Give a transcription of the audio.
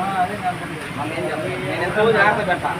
ఆ, మళ్ళీ ఏం చెప్పను. నేను ఎంతో జాగ్రత్త పెడతా